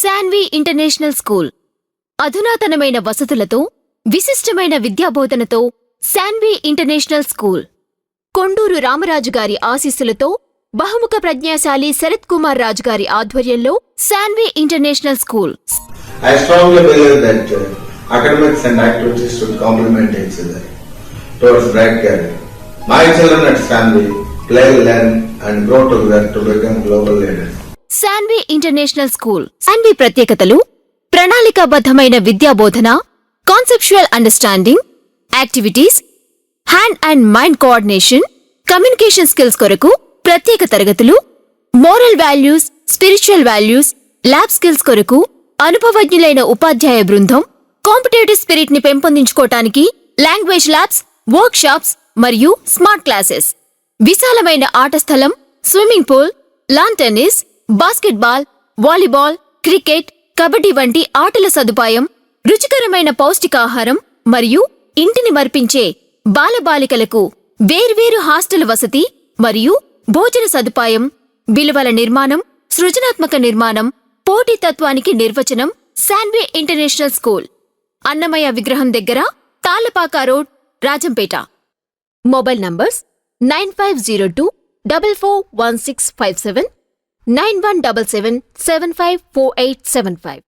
Shanvi international school. అధునాతనమైన వసతులతో విశిష్టమైన విద్యాబోధనతో శాన్వి ఇంటర్నేషనల్ స్కూల్. కొండూరు రామరాజు గారి ఆశీస్సులతో బహుముఖ ప్రజ్ఞాశాలి శరత్ కుమార్ రాజు గారి ఆధ్వర్యంలో Shanvi international school. Shanvi international school. Shanvi ప్రత్యేకతలు ప్రణాళికాబద్ధమైన విద్యాబోధన conceptual understanding activities hand and mind coordination communication skills కొరకు ప్రత్యేక తరగతులు moral values spiritual values lab skills కొరకు అనుభవజ్ఞులైన ఉపాధ్యాయ బృందం కాంపిటేటివ్ స్పిరిట్ని పెంపొందించుకోవటానికి లాంగ్వేజ్ ల్యాబ్స్ వర్క్ షాప్స్ మరియు స్మార్ట్ క్లాసెస్ విశాలమైన ఆట స్థలం swimming pool lawn tennis basketball volleyball cricket kabaddi వంటి ఆటల సదుపాయం రుచికరమైన పౌష్టికాహారం మరియు ఇంటిని మర్పించే బాలబాలికలకు వేర్వేరు హాస్టల్ వసతి మరియు భోజన సదుపాయం విలువల నిర్మాణం సృజనాత్మక నిర్మాణం పోటీతత్వానికి నిర్వచనం శాన్వే ఇంటర్నేషనల్ స్కూల్. అన్నమయ్య విగ్రహం దగ్గర Tallapaka road Rajampet. Mobile numbers nine five zero two double four one six five seven nine one double seven seven five four eight seven five.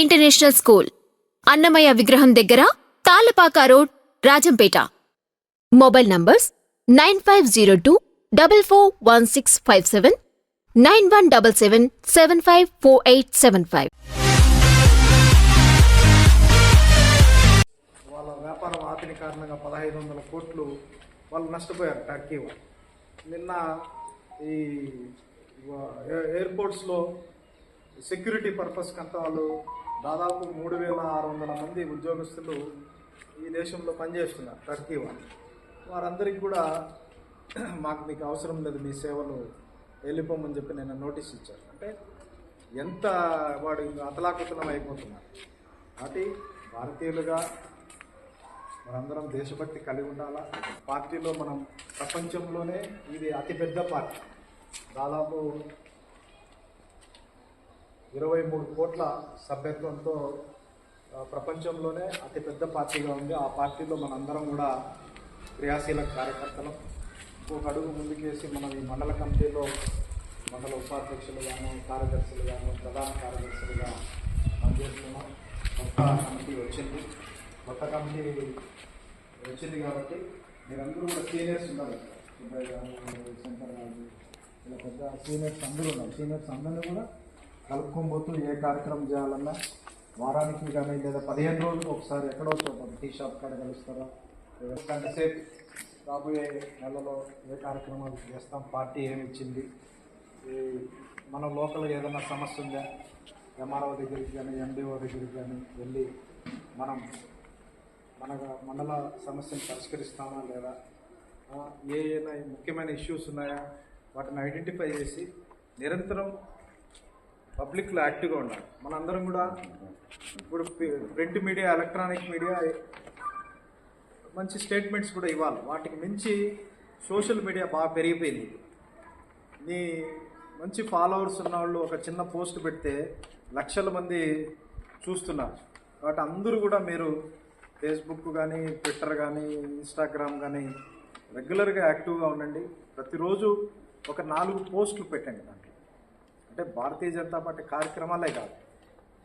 International school Annamayya విగ్రహం దగ్గర Tallapaka road Rajampet. Mobile numbers nine five zero two double four one six five seven nine one double seven seven five four eight seven five. వాళ్ళ వ్యాపారం ఆపిన కారణంగా పదహైదు వందల కోట్లు వాళ్ళు నష్టపోయారు టర్కీ వాళ్ళు. నిన్న ఈ ఎయిర్పోర్ట్స్లో సెక్యూరిటీ పర్పస్కి అంతా వాళ్ళు దాదాపు మూడు వేల ఆరు వందల మంది ఉద్యోగస్తులు ఈ దేశంలో పనిచేస్తున్నారు టర్కీ వాళ్ళు. వారందరికీ కూడా మాకు మీకు అవసరం లేదు మీ సేవలు వెళ్ళిపోమని చెప్పి నేను నోటీస్ ఇచ్చాను అంటే ఎంత వాడు అతలాకుతలం అయిపోతున్నారు. కాబట్టి భారతీయులుగా మనందరం దేశభక్తి కలిగి ఉండాలా? పార్టీలో మనం ప్రపంచంలోనే ఇది అతిపెద్ద పార్టీ. దాదాపు ఇరవై మూడు కోట్ల సభ్యత్వంతో ప్రపంచంలోనే అతిపెద్ద పార్టీగా ఉంది. ఆ పార్టీలో మనందరం కూడా క్రియాశీల కార్యకర్తలం. ఒక అడుగు ముందుకేసి మనం ఈ మండల కమిటీలో మండల ఉపాధ్యక్షులు గాను కార్యదర్శులు ప్రధాన కార్యదర్శులుగా పనిచేస్తున్నాం. కొత్త కమిటీ వచ్చింది. కొత్త కమిటీ వచ్చింది కాబట్టి మీరందరూ కూడా సీనియర్స్ ఉన్నారు సుబ్బయ్య గారు శంకర్ గారు ఇలా పెద్ద సీనియర్స్ అందరూ ఉన్నారు సీనియర్స్ అందరినీ కూడా కలుపుకోబోతూ ఏ కార్యక్రమం చేయాలన్నా వారానికి కానీ లేదా పదిహేను రోజులు ఒకసారి ఎక్కడో చోట టీ షాప్ కాడ కలుస్తారా? గంట సేపు రాబోయే నెలలో ఏ కార్యక్రమాలు చేస్తాం? పార్టీ ఏమి ఇచ్చింది? మన లోకల్ ఏదైనా సమస్య ఉందా? ఎంఆర్ఓ దగ్గరికి కానీ ఎండిఓ దగ్గరికి కానీ వెళ్ళి మనం మన మండల సమస్యను పరిష్కరిస్తామా లేదా? ఏ ఏమైనా ముఖ్యమైన ఇష్యూస్ ఉన్నాయా? వాటిని ఐడెంటిఫై చేసి నిరంతరం పబ్లిక్లో యాక్టివ్గా ఉండాలి. మనందరం కూడా ఇప్పుడు ప్రింట్ మీడియా ఎలక్ట్రానిక్ మీడియా మంచి స్టేట్మెంట్స్ కూడా ఇవ్వాలి. వాటికి మించి సోషల్ మీడియా బాగా పెరిగిపోయింది. నీ మంచి ఫాలోవర్స్ ఉన్న వాళ్ళు ఒక చిన్న పోస్ట్ పెడితే లక్షల మంది చూస్తున్నారు. కాబట్టి అందరూ కూడా మీరు ఫేస్బుక్ కానీ ట్విట్టర్ కానీ ఇన్స్టాగ్రామ్ కానీ రెగ్యులర్గా యాక్టివ్గా ఉండండి. ప్రతిరోజు ఒక నాలుగు పోస్టులు పెట్టండి దాంట్లో. అంటే భారతీయ జనతా పార్టీ కార్యక్రమాలే కాదు.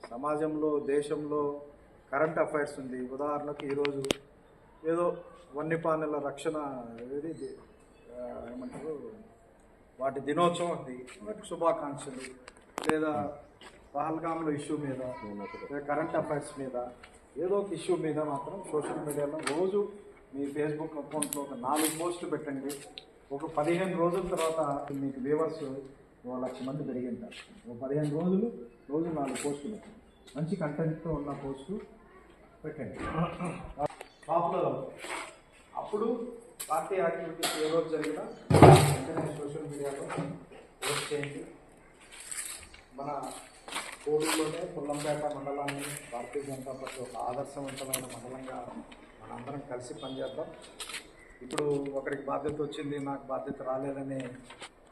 సమాజంలో దేశంలో కరెంట్ అఫైర్స్ ఉంది. ఉదాహరణకు ఈరోజు ఏదో వన్యప్రాణుల రక్షణ ఏది ఏమంటారు? వాటి దినోత్సవం ఉంది. వాటికి శుభాకాంక్షలు. లేదా పహల్గామ్లో ఇష్యూ మీద కరెంట్ అఫైర్స్ మీద ఏదో ఒక ఇష్యూ మీద మాత్రం సోషల్ మీడియాలో రోజు మీ ఫేస్బుక్ అకౌంట్లో ఒక నాలుగు పోస్టులు పెట్టండి. ఒక పదిహేను రోజుల తర్వాత మీకు వ్యూవర్స్ ఓ లక్ష మంది పెరిగింటారు ఓ పదిహేను రోజులు రోజు నాలుగు పోస్టులు. మంచి కంటెంట్తో ఉన్న పోస్టు పెట్టండి. పాపులర్ అప్పుడు పార్టీ యాక్టివిటీస్ ఏ రోజు జరిగినా వెంటనే సోషల్ మీడియాలో పోస్ట్ చేయండి. మన కోడూరులోనే పుల్లంపేట మండలాన్ని భారతీయ జనతా పార్టీ ఒక ఆదర్శవంతమైన మండలంగా మనందరం కలిసి పనిచేద్దాం. ఇప్పుడు ఒకరికి బాధ్యత వచ్చింది నాకు బాధ్యత రాలేదని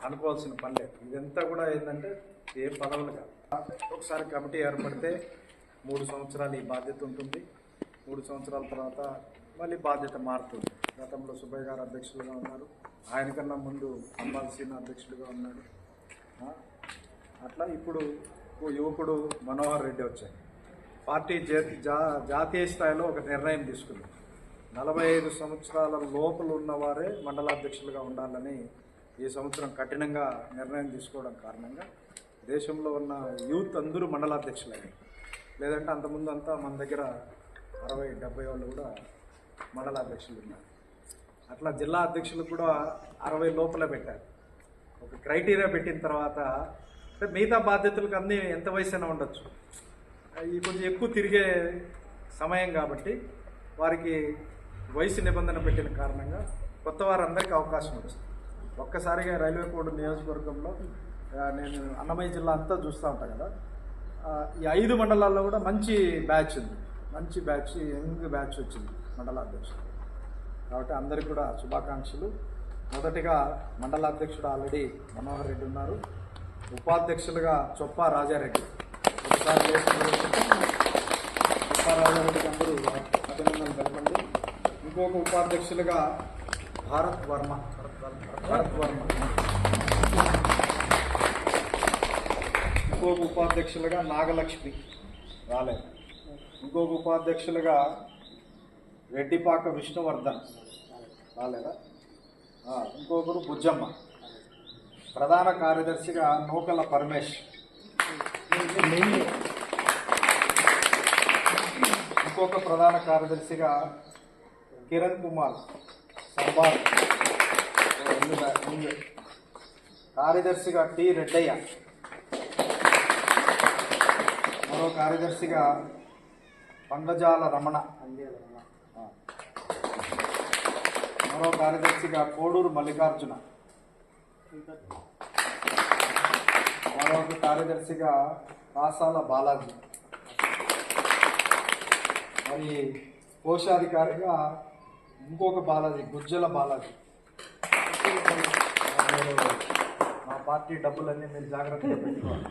అనుకోవాల్సిన పని లేదు. ఇదంతా కూడా ఏంటంటే ఏం పదవులు కాదు. ఒకసారి కమిటీ ఏర్పడితే మూడు సంవత్సరాలు ఈ బాధ్యత ఉంటుంది. మూడు సంవత్సరాల తర్వాత మళ్ళీ బాధ్యత మారుతుంది. గతంలో సుబ్బయ్య గారు అధ్యక్షులుగా ఉన్నారు. ఆయన కన్నా ముందు అంబాల్సీన అధ్యక్షుడిగా ఉన్నాడు. అట్లా ఇప్పుడు ఓ యువకుడు మనోహర్ రెడ్డి వచ్చాయి పార్టీ జా- జా జాతీయ స్థాయిలో ఒక నిర్ణయం తీసుకుంది నలభై ఐదు సంవత్సరాల లోపల ఉన్నవారే మండలాధ్యక్షులుగా ఉండాలని ఈ సంవత్సరం కఠినంగా నిర్ణయం తీసుకోవడం కారణంగా దేశంలో ఉన్న యూత్ అందరూ మండలాధ్యక్షులయ్యారు లేదంటే అంతకుముందు అంతా మన దగ్గర అరవై డెబ్బై వాళ్ళు కూడా మండలాధ్యక్షులు ఉన్నారు. అట్లా జిల్లా అధ్యక్షులు కూడా అరవై లోపల పెట్టారు. ఒక క్రైటీరియా పెట్టిన తర్వాత మిగతా బాధ్యతలకు అన్నీ ఎంత వయసు అయినా ఉండొచ్చు. ఈ కొంచెం ఎక్కువ తిరిగే సమయం కాబట్టి వారికి వయసు నిబంధన పెట్టిన కారణంగా కొత్త వారందరికీ అవకాశం వచ్చింది. ఒక్కసారిగా రైల్వే కోడ్ నియోజకవర్గంలో నేను అన్నమయ్య జిల్లా అంతా చూస్తూ ఉంటాను కదా. ఈ ఐదు మండలాల్లో కూడా మంచి బ్యాచ్ ఉంది. మంచి బ్యాచ్ యంగ్ బ్యాచ్ వచ్చింది మండలాధ్యక్షుడు కాబట్టి అందరికీ కూడా శుభాకాంక్షలు. మొదటిగా మండలాధ్యక్షుడు ఆల్రెడీ మనోహర్ రెడ్డి ఉన్నారు. ఉపాధ్యక్షులుగా చొప్పా రాజారెడ్డి. ఒకసారి చొప్పా రాజారెడ్డికి అందరూ అభినందనలు తెలపండి. ఇంకొక ఉపాధ్యక్షులుగా భారత్ వర్మ భారత్ వర్మ ఇంకొక ఉపాధ్యక్షులుగా నాగలక్ష్మి రాలేదు. ఇంకొక ఉపాధ్యక్షులుగా రెడ్డిపాక విష్ణువర్ధన్ రాలేదా? ఇంకొకరు బుజ్జమ్మ. ప్రధాన కార్యదర్శిగా నూకల పరమేష్ ఇంకొక ప్రధాన కార్యదర్శిగా కిరణ్ కుమార్. సంబార్ ముందు కార్యదర్శిగా టి రెడ్డయ్య. మరో కార్యదర్శిగా పండజాల రమణ. మరో కార్యదర్శిగా కోడూరు మల్లికార్జున. మరొక కార్యదర్శిగా కాసాల బాలాజీ. మరి కోశాధికారిగా ఇంకొక బాలాజీ గుజ్జల బాలాజీ. మా పార్టీ డబ్బులన్నీ మీరు జాగ్రత్తగా పెట్టుకోవాలి.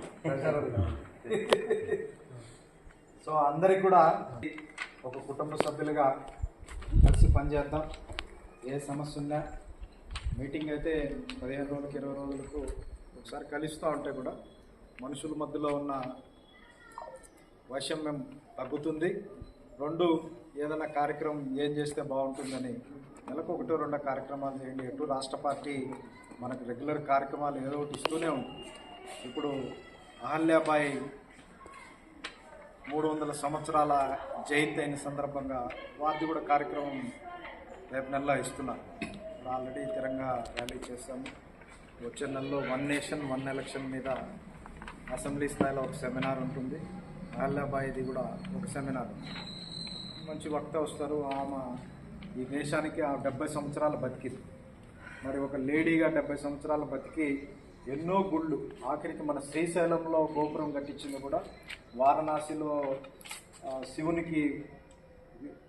సో అందరికి కూడా ఒక కుటుంబ సభ్యులుగా కలిసి పనిచేద్దాం. ఏ సమస్య ఉన్నా మీటింగ్ అయితే పదిహేను రోజులకు ఇరవై రోజులకు ఒకసారి కలుస్తూ ఉంటే కూడా మనుషుల మధ్యలో ఉన్న వైషమ్యం తగ్గుతుంది. రెండు ఏదైనా కార్యక్రమం ఏం చేస్తే బాగుంటుందని నెలకు ఒకటో రెండో కార్యక్రమాలు చేయండి. ఎటు రాష్ట్ర పార్టీ మనకు రెగ్యులర్ కార్యక్రమాలు ఏదో ఒకటి ఇస్తూనే ఉంది. ఇప్పుడు అహల్యాబాయి మూడు వందల సంవత్సరాల జయంతి అయిన సందర్భంగా వారిది కూడా కార్యక్రమం రేపు నెలలో ఇస్తున్నారు. ఆల్రెడీ తిరంగా ర్యాలీ చేస్తాము వచ్చే నెలలో వన్ నేషన్ వన్ ఎలక్షన్ మీద అసెంబ్లీ స్థాయిలో ఒక సెమినార్ ఉంటుంది. అహల్యాబాయిది కూడా ఒక సెమినార్. మంచి వక్త వస్తారు. ఆమె ఈ దేశానికి ఆ డెబ్బై సంవత్సరాలు బతికింది. మరి ఒక లేడీగా డెబ్బై సంవత్సరాలు బతికి ఎన్నో గుళ్ళు ఆఖరికి మన శ్రీశైలంలో గోపురం కట్టించింది కూడా వారణాసిలో శివునికి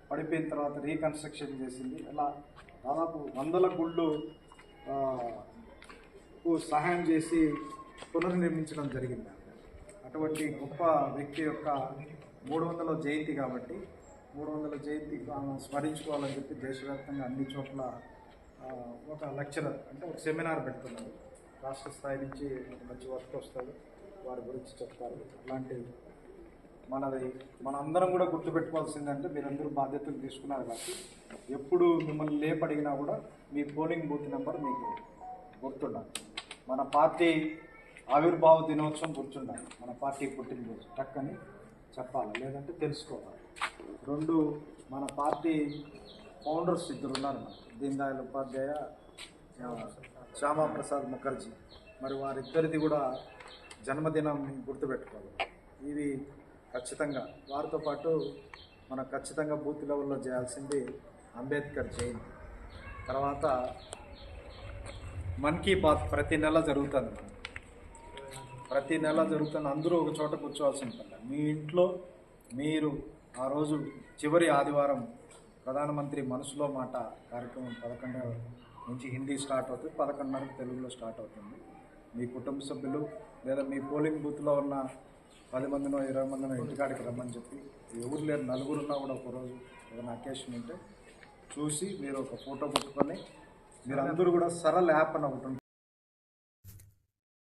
పడిపోయిన తర్వాత రీకన్స్ట్రక్షన్ చేసింది. అలా దాదాపు వందల గుళ్ళు సహాయం చేసి పునర్నిర్మించడం జరిగింది. అటువంటి గొప్ప వ్యక్తి యొక్క మూడు వందల జయంతి కాబట్టి మూడు వందల జయంతి ఆమె స్మరించుకోవాలని చెప్పి దేశవ్యాప్తంగా అన్ని చోట్ల ఒక లెక్చరర్ అంటే ఒక సెమినార్ పెడుతున్నారు. రాష్ట్ర స్థాయి నుంచి మంచి వర్క్ వస్తారు వారి గురించి చెప్తారు అలాంటి మనది మన అందరం కూడా గుర్తుపెట్టుకోవాల్సిందంటే మీరందరూ బాధ్యతలు తీసుకున్నారు కాబట్టి ఎప్పుడు మిమ్మల్ని లేపడిగినా కూడా మీ పోలింగ్ బూత్ నెంబర్ మీకు గుర్తుండాలి. మన పార్టీ ఆవిర్భావ దినోత్సవం గుర్తుండాలి. మన పార్టీ పుట్టినరోజు. టక్కని చెప్పాలి లేదంటే తెలుసుకోవాలి. రెండు మన పార్టీ ఫౌండర్స్ ఇద్దరు ఉన్నారు దీన్ దయాళ్ ఉపాధ్యాయ శ్యామాప్రసాద్ ముఖర్జీ. మరి వారిద్దరిది కూడా జన్మదినం గుర్తుపెట్టుకోవాలి. ఇవి ఖచ్చితంగా వారితో పాటు మనం ఖచ్చితంగా బూత్ లెవెల్లో చేయాల్సింది అంబేద్కర్ జయంతి. తర్వాత మన్ కీ బాత్ ప్రతి నెల జరుగుతుంది ప్రతి నెల జరుగుతున్న అందరూ ఒక చోట కూర్చోవాల్సి ఉంటుంది. మీ ఇంట్లో మీరు ఆ రోజు చివరి ఆదివారం ప్రధానమంత్రి మనసులో మాట కార్యక్రమం పదకొండు నుంచి హిందీ స్టార్ట్ అవుతుంది. పదకొండున్నరకు తెలుగులో స్టార్ట్ అవుతుంది. మీ కుటుంబ సభ్యులు లేదా మీ పోలింగ్ బూత్లో ఉన్న పది మందినో ఇరవై మందినో ఇంటికాడికి రమ్మని చెప్పి ఎవరు లేరు నలుగురున్నా కూడా ఒకరోజు ఏదైనా అకేషన్ ఉంటే చూసి మీరు ఒక ఫోటో పుట్టుకొని మీరు అందరూ కూడా సరళ యాప్ అని ఒకటి